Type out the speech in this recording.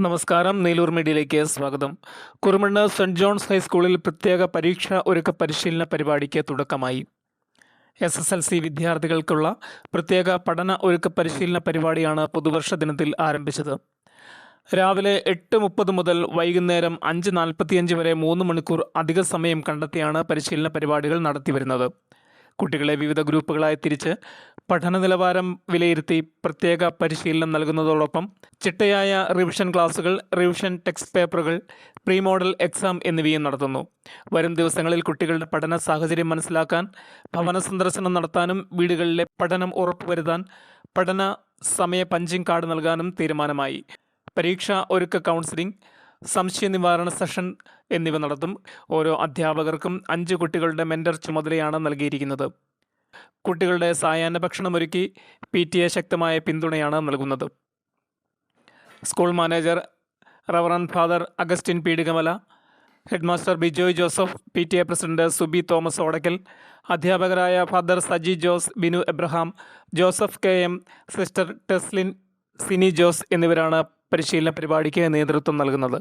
നമസ്കാരം. നീലൂർ മീഡിയയിലേക്ക് സ്വാഗതം. കുറുമണ്ണ് സെന്റ് ജോൺസ് ഹൈസ്കൂളിൽ പ്രത്യേക പരീക്ഷ ഒരുക്ക പരിശീലന പരിപാടിക്ക് തുടക്കമായി. എസ് എസ് എൽ സി വിദ്യാർത്ഥികൾക്കുള്ള പ്രത്യേക പഠന ഒരുക്ക പരിശീലന പരിപാടിയാണ് പുതുവർഷ ദിനത്തിൽ ആരംഭിച്ചത്. രാവിലെ എട്ട് മുപ്പത് മുതൽ വൈകുന്നേരം അഞ്ച് നാൽപ്പത്തിയഞ്ച് വരെ മൂന്ന് മണിക്കൂർ അധിക സമയം കണ്ടെത്തിയാണ് പരിശീലന പരിപാടികൾ നടത്തിവരുന്നത്. കുട്ടികളെ വിവിധ ഗ്രൂപ്പുകളായി തിരിച്ച് പഠന നിലവാരം വിലയിരുത്തി പ്രത്യേക പരിശീലനം നൽകുന്നതോടൊപ്പം ചിട്ടയായ റിവിഷൻ ക്ലാസുകൾ റിവിഷൻ ടെക്സ്റ്റ് പേപ്പറുകൾ പ്രീ മോഡൽ എക്സാം എന്നിവയും നടത്തുന്നു. വരും ദിവസങ്ങളിൽ കുട്ടികളുടെ പഠന സാഹചര്യം മനസ്സിലാക്കാൻ ഭവന സന്ദർശനം നടത്താനും വീടുകളിലെ പഠനം ഉറപ്പുവരുത്താൻ പഠന സമയ പഞ്ചിങ് കാർഡ് നൽകാനും തീരുമാനമായി. പരീക്ഷ ഒരുക്ക കൗൺസിലിംഗ് സംശയ നിവാരണ സെഷൻ എന്നിവ നടത്തും. ഓരോ അധ്യാപകർക്കും അഞ്ച് കുട്ടികളുടെ മെന്റർ ചുമതലയാണ് നൽകിയിരിക്കുന്നത്. കുട്ടികളുടെ സായാഹ്ന ഭക്ഷണം ഒരുക്കി പി ടി എ ശക്തമായ പിന്തുണയാണ് നൽകുന്നത്. School manager reverend father Augustine Peedikamala headmaster Bijoy Joseph P T A president Subi Thomas Odakkal അധ്യാപകരായ father Saji Jose Binu Abraham Joseph K M sister Teslin Sini Jose എന്നിവരാണ് പരിശീലന പരിപാടിക്ക് നേതൃത്വം നൽകുന്നത്.